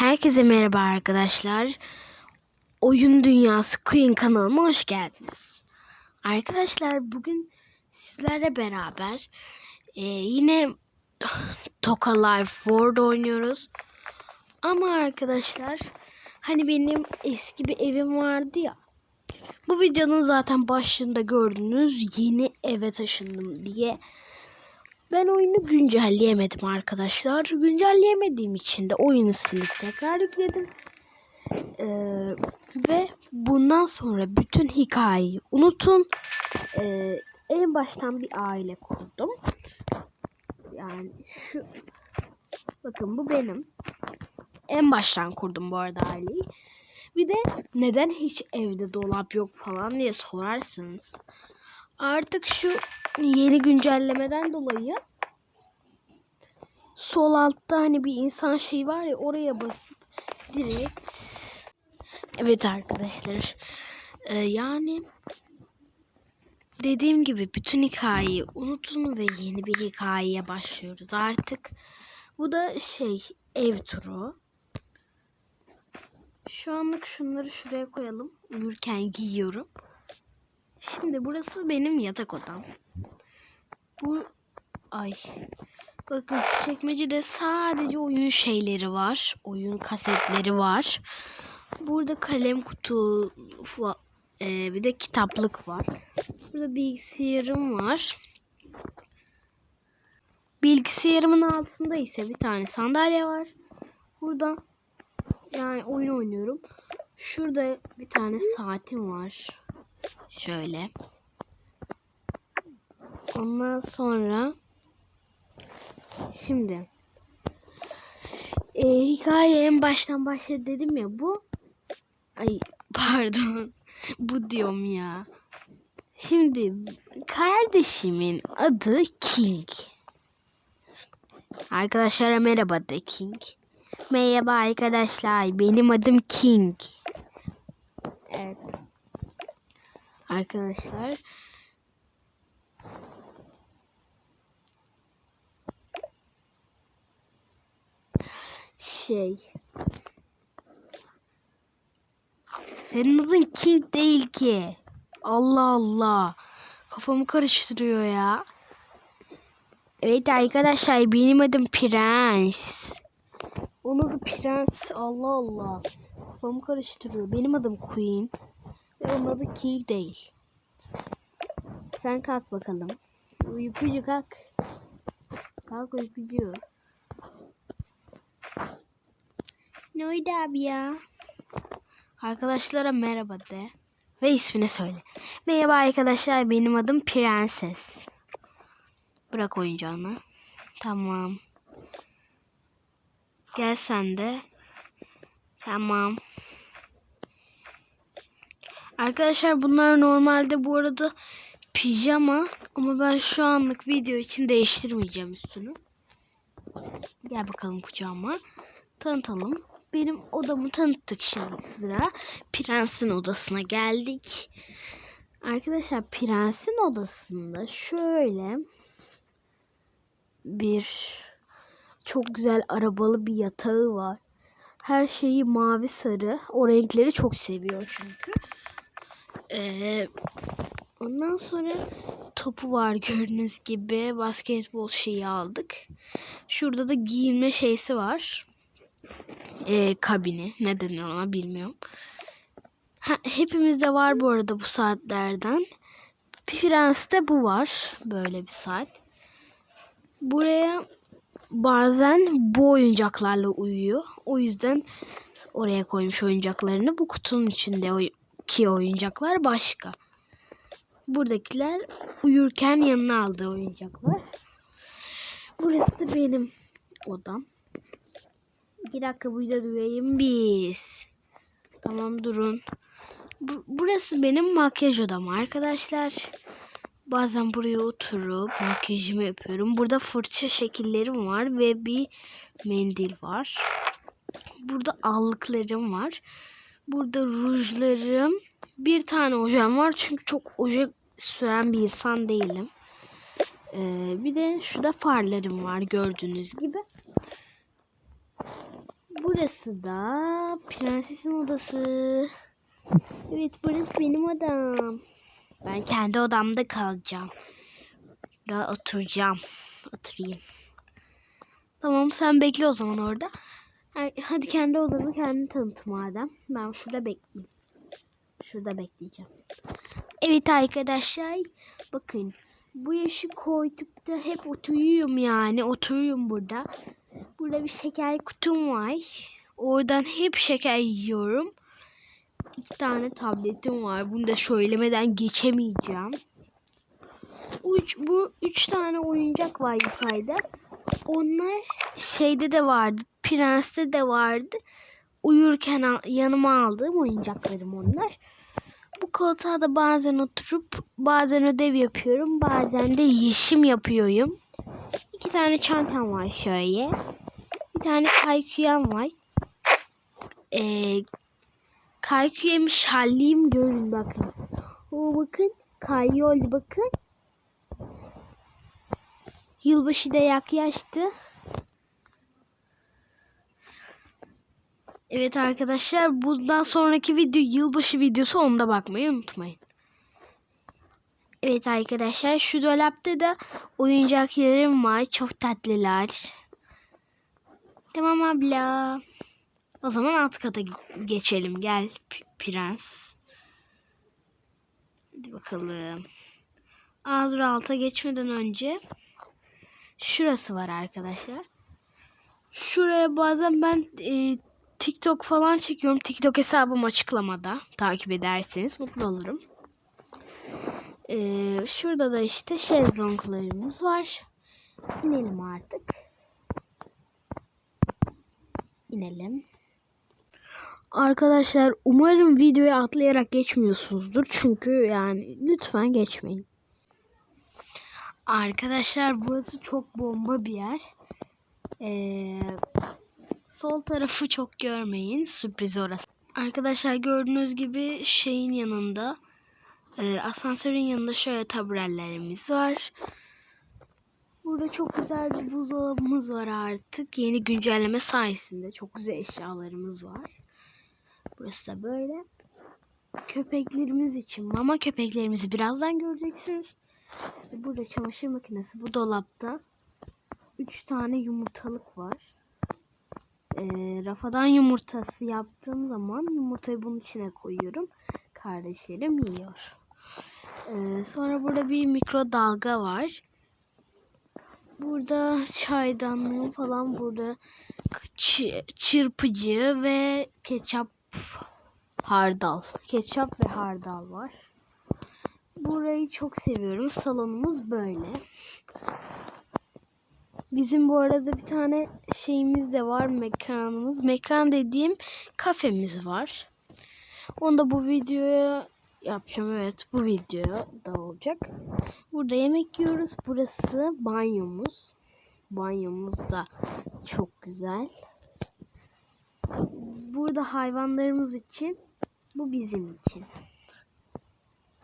Herkese merhaba arkadaşlar. Oyun Dünyası Queen kanalıma hoş geldiniz. Arkadaşlar bugün sizlerle beraber e, yine Toka Life World oynuyoruz. Ama arkadaşlar hani benim eski bir evim vardı ya. Bu videonun zaten başında gördüğünüz yeni eve taşındım diye ben oyunu güncelleyemedim arkadaşlar. Güncelleyemediğim için de oyunu silip tekrar yükledim. Ee, ve bundan sonra bütün hikayeyi unutun. Ee, en baştan bir aile kurdum. Yani şu bakın bu benim. En baştan kurdum bu arada aileyi. Bir de neden hiç evde dolap yok falan diye sorarsınız. Artık şu yeni güncellemeden dolayı sol altta hani bir insan şey var ya oraya basıp direkt. Evet arkadaşlar. Ee, yani dediğim gibi bütün hikayeyi unutun ve yeni bir hikayeye başlıyoruz artık. Bu da şey ev turu. Şu anlık şunları şuraya koyalım. Uyurken giyiyorum. Şimdi burası benim yatak odam. Bu ay. Bakın şu çekmecede sadece oyun şeyleri var. Oyun kasetleri var. Burada kalem kutu e, bir de kitaplık var. Burada bilgisayarım var. Bilgisayarımın altında ise bir tane sandalye var. Burada yani oyun oynuyorum. Şurada bir tane saatim var. Şöyle. Ondan sonra şimdi e, hikaye en baştan başladı dedim ya bu ay pardon bu diyorum ya. Şimdi kardeşimin adı King. Arkadaşlara merhaba de King. Merhaba arkadaşlar benim adım King. Evet. Arkadaşlar şey senin adın King değil ki. Allah Allah. Kafamı karıştırıyor ya. Evet arkadaşlar benim adım Prens. Onun adı Prens. Allah Allah. Kafamı karıştırıyor. Benim adım Queen. Ve onun adı King değil. Sen kalk bakalım. Uykucu kalk. Kalk uykucu. Ne oydu abi ya? Arkadaşlara merhaba de. Ve ismini söyle. Merhaba arkadaşlar benim adım Prenses. Bırak oyuncağını. Tamam. Gel sen de. Tamam. Arkadaşlar bunlar normalde bu arada pijama ama ben şu anlık video için değiştirmeyeceğim üstünü. Gel bakalım kucağıma. Tanıtalım. Benim odamı tanıttık şimdi sıra. Prensin odasına geldik. Arkadaşlar prensin odasında şöyle bir çok güzel arabalı bir yatağı var. Her şeyi mavi sarı. O renkleri çok seviyor çünkü. Ee, ondan sonra topu var gördüğünüz gibi. Basketbol şeyi aldık. Şurada da giyinme şeysi var. Ee, kabini. Ne denir ona bilmiyorum. Ha, hepimizde var bu arada bu saatlerden. Prens'te bu var. Böyle bir saat. Buraya bazen bu oyuncaklarla uyuyor. O yüzden oraya koymuş oyuncaklarını. Bu kutunun içinde ki oyuncaklar başka. Buradakiler uyurken yanına aldığı oyuncaklar. Burası benim odam. İki dakika burada durayım biz. Tamam durun. Bu- burası benim makyaj odam arkadaşlar. Bazen buraya oturup makyajımı yapıyorum. Burada fırça şekillerim var ve bir mendil var. Burada allıklarım var. Burada rujlarım. Bir tane ojem var çünkü çok oje süren bir insan değilim. Ee, bir de şurada farlarım var gördüğünüz gibi. Burası da prensesin odası. Evet burası benim odam. Ben kendi odamda kalacağım. Burada oturacağım. Oturayım. Tamam sen bekle o zaman orada. Ha- Hadi kendi odanı kendini tanıt madem. Ben şurada bekleyeyim. Şurada bekleyeceğim. Evet arkadaşlar. Bakın. Bu yaşı koyduk da hep oturuyorum yani. Oturuyorum burada. Burada bir şeker kutum var. Oradan hep şeker yiyorum. İki tane tabletim var. Bunu da söylemeden geçemeyeceğim. Üç, bu üç tane oyuncak var yukarıda. Onlar şeyde de vardı. Prens'te de vardı. Uyurken yanıma aldığım oyuncaklarım onlar. Bu koltuğa da bazen oturup bazen ödev yapıyorum. Bazen de yeşim yapıyorum. İki tane çantam var şöyle. Bir tane kayküyem var. Ee, kayküyemi şalliyim görün bakın. O bakın kayı oldu bakın. Yılbaşı da yaklaştı. Evet arkadaşlar bundan sonraki video yılbaşı videosu onda bakmayı unutmayın. Evet arkadaşlar şu dolapta da oyuncaklarım var. Çok tatlılar. Tamam abla. O zaman alt kata ge- geçelim. Gel prens. Hadi bakalım. Aa dur alta geçmeden önce şurası var arkadaşlar. Şuraya bazen ben e, TikTok falan çekiyorum. TikTok hesabım açıklamada. Takip ederseniz mutlu olurum. Ee, şurada da işte şezlonglarımız var. İnelim artık. İnelim. Arkadaşlar umarım videoyu atlayarak geçmiyorsunuzdur. Çünkü yani lütfen geçmeyin. Arkadaşlar burası çok bomba bir yer. Ee, sol tarafı çok görmeyin. Sürpriz orası. Arkadaşlar gördüğünüz gibi şeyin yanında e, asansörün yanında şöyle taburelerimiz var. Burada çok güzel bir buzdolabımız var artık. Yeni güncelleme sayesinde çok güzel eşyalarımız var. Burası da böyle. Köpeklerimiz için mama köpeklerimizi birazdan göreceksiniz. Burada çamaşır makinesi. Bu dolapta 3 tane yumurtalık var. Ee, rafadan yumurtası yaptığım zaman yumurtayı bunun içine koyuyorum. Kardeşlerim yiyor. Ee, sonra burada bir mikrodalga var. Burada çaydanlığım falan burada çı- çırpıcı ve ketçap hardal. Ketçap ve hardal var. Burayı çok seviyorum. Salonumuz böyle. Bizim bu arada bir tane şeyimiz de var mekanımız. Mekan dediğim kafemiz var. Onu da bu videoya yapacağım. Evet bu video da olacak. Burada yemek yiyoruz. Burası banyomuz. Banyomuz da çok güzel. Burada hayvanlarımız için. Bu bizim için.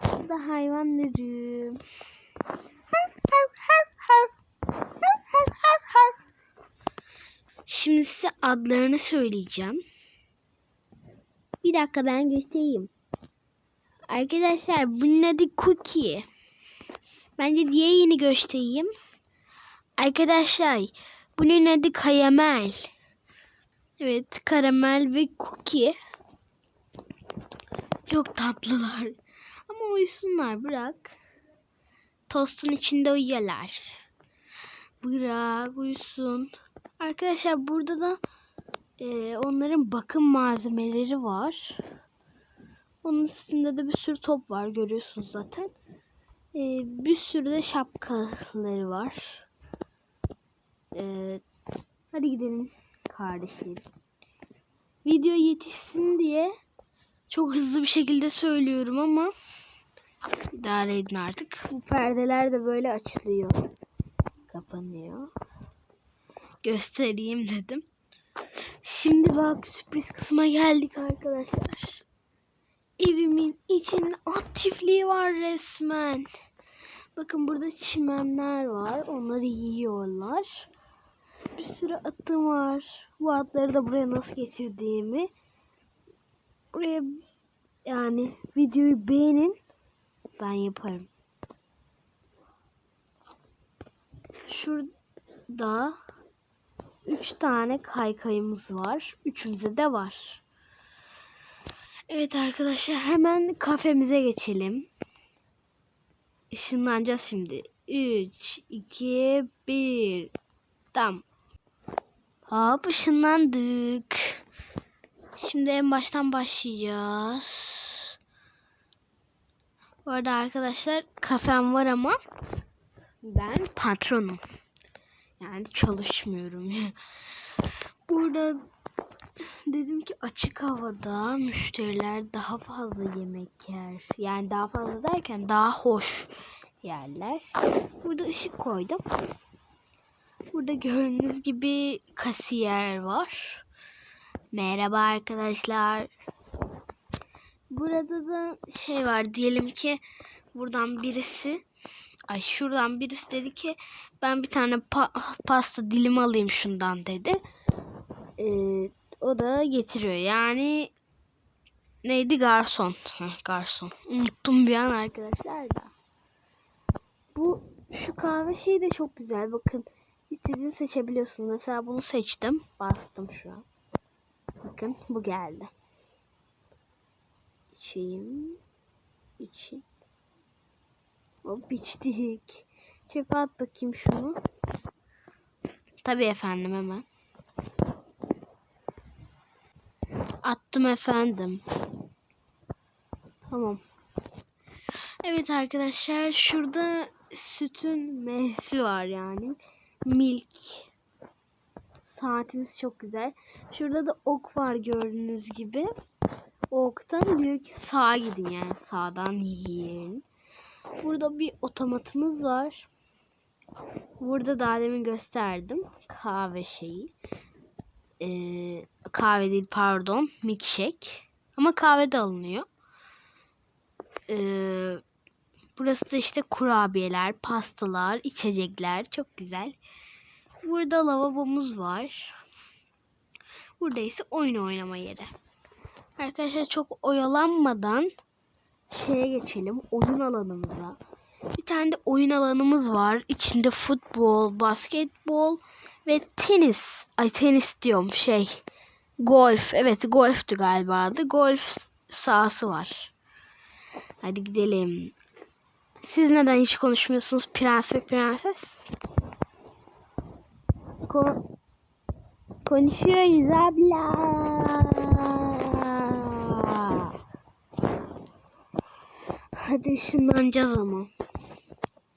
Burada hayvanlarım. Şimdi size adlarını söyleyeceğim. Bir dakika ben göstereyim. Arkadaşlar bunun adı Cookie. Ben de diğerini göstereyim. Arkadaşlar bunun adı Karamel. Evet karamel ve cookie. Çok tatlılar. Ama uyusunlar bırak. Tostun içinde uyuyorlar. Bırak uyusun. Arkadaşlar burada da e, onların bakım malzemeleri var. Onun üstünde de bir sürü top var görüyorsunuz zaten. E, bir sürü de şapkaları var. E, hadi gidelim kardeşlerim. Video yetişsin diye çok hızlı bir şekilde söylüyorum ama idare edin artık. Bu perdeler de böyle açılıyor. Kapanıyor. Göstereyim dedim. Şimdi bak sürpriz kısma geldik arkadaşlar. Evimin içinde at var resmen. Bakın burada çimenler var. Onları yiyorlar. bir sürü atım var. Bu atları da buraya nasıl getirdiğimi buraya yani videoyu beğenin ben yaparım. Şurada üç tane kaykayımız var. Üçümüze de var. Evet arkadaşlar hemen kafemize geçelim. Işınlanacağız şimdi. 3, 2, 1. Tam. Hop ışınlandık. Şimdi en baştan başlayacağız. Bu arada arkadaşlar kafem var ama ben patronum. Yani çalışmıyorum. Burada dedim ki açık havada müşteriler daha fazla yemek yer. Yani daha fazla derken daha hoş yerler. Burada ışık koydum. Burada gördüğünüz gibi kasiyer var. Merhaba arkadaşlar. Burada da şey var diyelim ki buradan birisi ay şuradan birisi dedi ki ben bir tane pa- pasta dilimi alayım şundan dedi. Ee, o da getiriyor. Yani neydi garson. Garson. Unuttum bir an arkadaşlar da. Bu şu kahve şeyi de çok güzel. Bakın istediğini seçebiliyorsunuz. Mesela bunu seçtim. Bastım şu an. Bakın bu geldi. İçeyim. İçin. Hop içtik. Çöpe at bakayım şunu. Tabii efendim hemen. Attım efendim. Tamam. Evet arkadaşlar şurada sütün mehsi var yani. Milk. Saatimiz çok güzel. Şurada da ok var gördüğünüz gibi. O oktan diyor ki sağa gidin yani sağdan yiyin. Burada bir otomatımız var. Burada daha demin gösterdim. Kahve şeyi. Ee, kahve değil pardon. Milkshake. Ama kahve de alınıyor. Ee, burası da işte kurabiyeler, pastalar, içecekler. Çok güzel. Burada lavabomuz var. Burada ise oyun oynama yeri. Arkadaşlar çok oyalanmadan şeye geçelim. Oyun alanımıza. Bir tane de oyun alanımız var. İçinde futbol, basketbol ve tenis. Ay tenis diyorum şey. Golf. Evet golftü galiba adı. Golf sahası var. Hadi gidelim. Siz neden hiç konuşmuyorsunuz prens ve prenses? Ko konuşuyoruz abla. Hadi ışınlanacağız ama.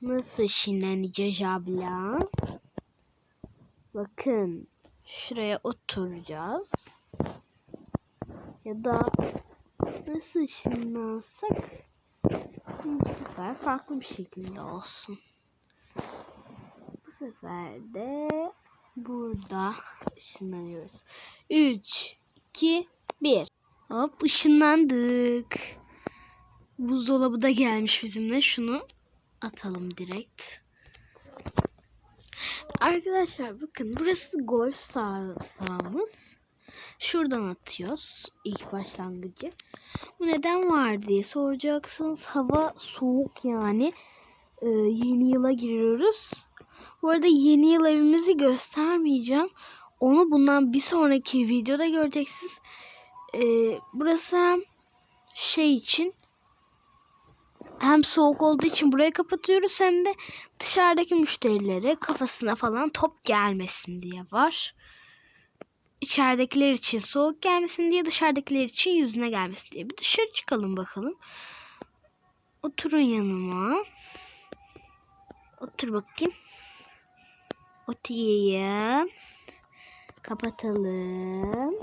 Nasıl ışınlanacağız abla? Bakın. Şuraya oturacağız. Ya da nasıl ışınlansak bu sefer farklı bir şekilde olsun. Bu sefer de burada ışınlanıyoruz. 3, 2, 1. Hop ışınlandık. Buzdolabı da gelmiş bizimle. Şunu atalım direkt. Arkadaşlar bakın burası golf sah sahamız. Şuradan atıyoruz ilk başlangıcı. Bu neden var diye soracaksınız. Hava soğuk yani. Ee, yeni yıla giriyoruz. Bu arada yeni yıl evimizi göstermeyeceğim. Onu bundan bir sonraki videoda göreceksiniz. Ee, burası şey için hem soğuk olduğu için burayı kapatıyoruz hem de dışarıdaki müşterilere kafasına falan top gelmesin diye var. İçeridekiler için soğuk gelmesin diye dışarıdakiler için yüzüne gelmesin diye. Bir dışarı çıkalım bakalım. Oturun yanıma. Otur bakayım. Oturayım. Kapatalım.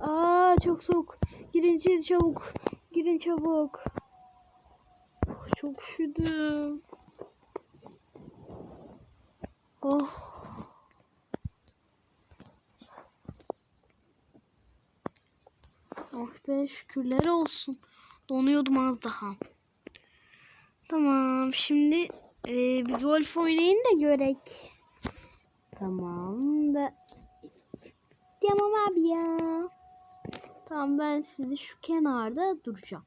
Aa çok soğuk. Girin çabuk. Girin çabuk. Çok üşüdüm. Oh. Oh be şükürler olsun. Donuyordum az daha. Tamam şimdi e, bir golf oynayın da görek. Tamam da Tamam abi ya. Tamam ben sizi şu kenarda duracağım.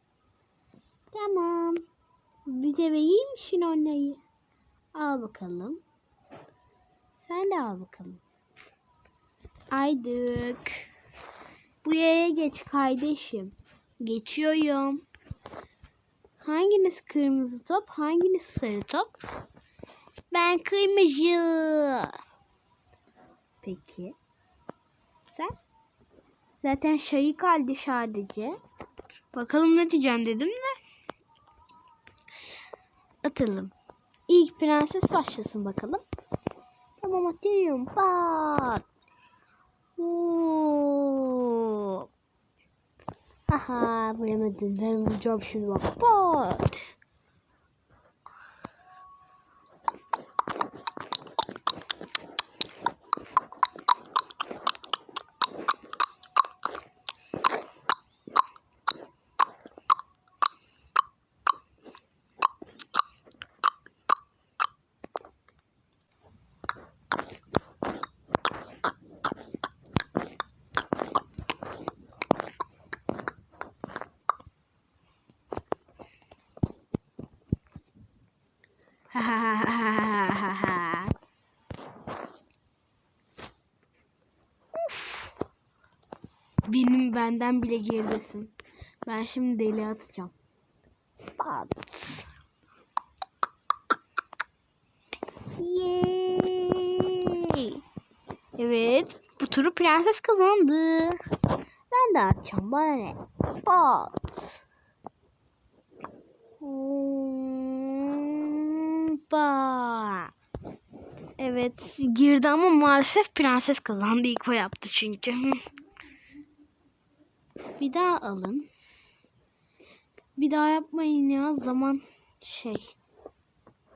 Tamam. Bize vereyim misin onları? Al bakalım. Sen de al bakalım. Aydık. Bu yere geç kardeşim. Geçiyorum. Hanginiz kırmızı top, hanginiz sarı top? Ben kırmızı. Peki. Sen? Zaten şeyi kaldı sadece. Bakalım ne diyeceğim dedim de. Atalım. İlk prenses başlasın bakalım. Tamam atıyorum. Bak. Oo. Haha vuramadın. Ben vuracağım şimdi bak. Bat. Benim benden bile geridesin. Ben şimdi deli atacağım. Pat. Yay. Evet, bu turu prenses kazandı. Ben de atacağım. Bana ne? Pat. Hoppa. Evet girdi ama maalesef prenses kazandı. İlk o yaptı çünkü. Bir daha alın. Bir daha yapmayın ya. Zaman şey.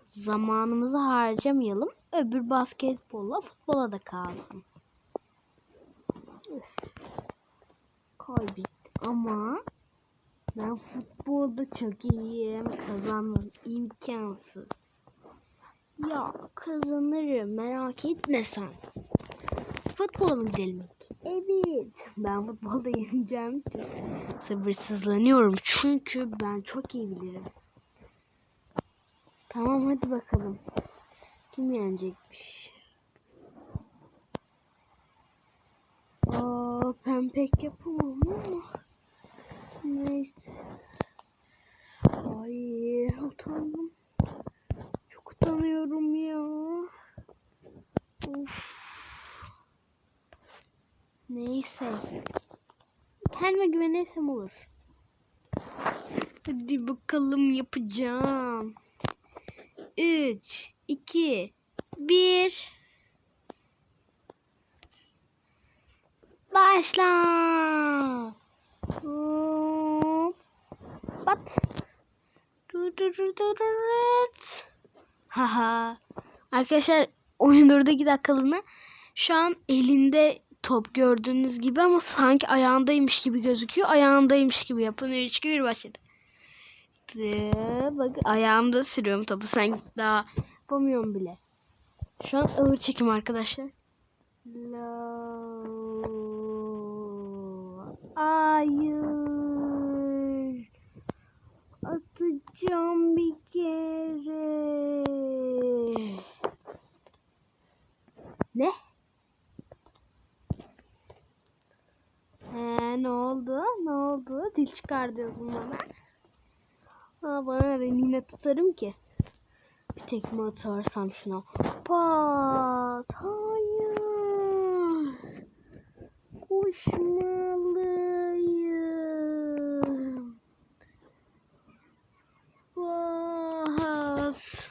Zamanımızı harcamayalım. Öbür basketbolla futbola da kalsın. Üf. Kaybettim ama ben futbolda çok iyiyim. Kazanmam imkansız. Ya kazanırım merak etme sen. Futbola mı gidelim? Evet. Ben futbolda yeneceğim. Sabırsızlanıyorum çünkü ben çok iyi bilirim. Tamam hadi bakalım. Kim yenecekmiş? Aa, ben pek yapamam ama. Neyse. Ay utandım. Çok utanıyorum ya. Of. Neyse. Kendime güvenirsem olur. Hadi bakalım yapacağım. 3, 2, 1. Başla. Hop. Bat. Haha. Arkadaşlar oyun durdu 2 dakikalığına. Şu an elinde top gördüğünüz gibi ama sanki ayağındaymış gibi gözüküyor. Ayağındaymış gibi yapın. 3 2 1 başladı. Bak ayağımda sürüyorum topu. Sanki daha yapamıyorum bile. Şu an ağır çekim arkadaşlar. La. Hayır. Atacağım bir kere. Ne? He, ne oldu? Ne oldu? Dil çıkar diyordun bana. Ha, bana ne? ben yine tutarım ki. Bir tekme atarsam şuna. Pat. Hayır. Koşmalıyım. Pat.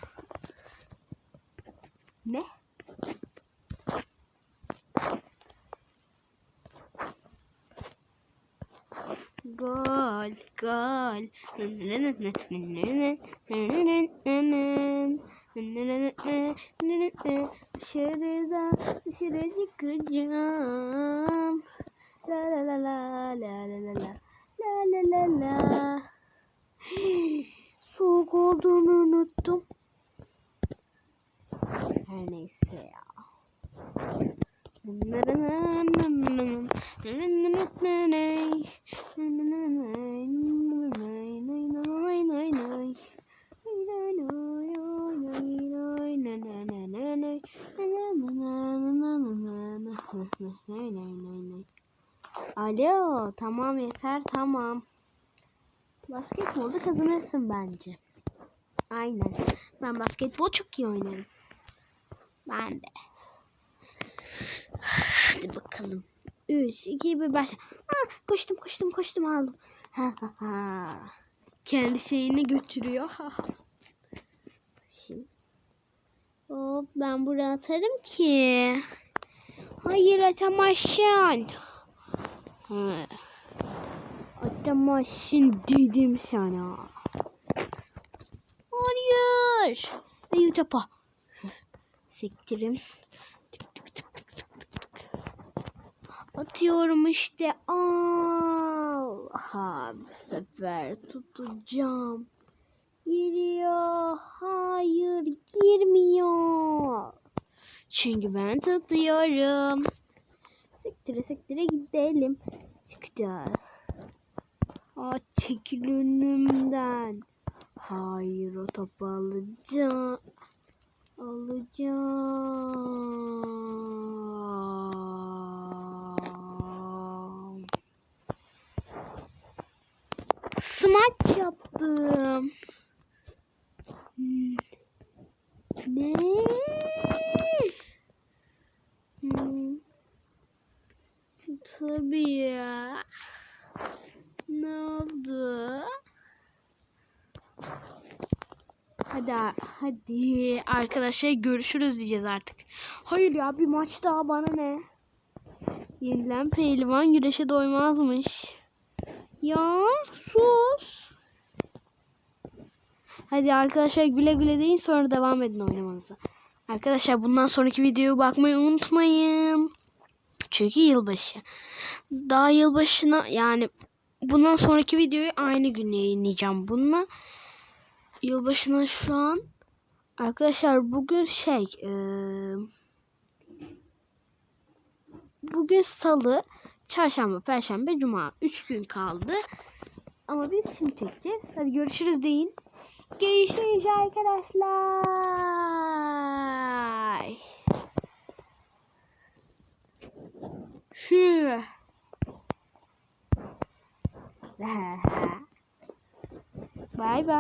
Ne? Dışarıda, dışarıda Alo, tamam yeter tamam. Basketbolda kazanırsın bence. Aynen. Ben basketbol çok iyi oynarım. Ben de. Hadi bakalım. 3, 2, 1 başla. Koştum koştum koştum aldım. Ha, ha, ha. Kendi şeyini götürüyor. Ha. Hop ben buraya atarım ki. Hayır atamazsın. Ha. Atamazsın dedim sana. Hayır. Hayır topa. Sektirim. Atıyorum işte. Al. Ha, bu sefer tutacağım. Giriyor. Hayır girmiyor. Çünkü ben tutuyorum. Sektire sektire gidelim. Çıktı. Aa, çekil önümden. Hayır o topu alacağım. Alacağım. Smaç yaptım. Tabii. Ne oldu? Hadi hadi arkadaşlar görüşürüz diyeceğiz artık. Hayır ya bir maç daha bana ne? Yenilen pehlivan güreşe doymazmış. Ya sus. Hadi arkadaşlar güle güle deyin sonra devam edin oynamanıza. Arkadaşlar bundan sonraki videoyu bakmayı unutmayın. Çünkü yılbaşı. Daha yılbaşına yani bundan sonraki videoyu aynı gün yayınlayacağım bununla. Yılbaşına şu an arkadaşlar bugün şey e, bugün salı, çarşamba, perşembe, cuma 3 gün kaldı. Ama biz şimdi çekeceğiz. Hadi görüşürüz deyin. Görüşürüz arkadaşlar. 是。啊哈哈拜拜。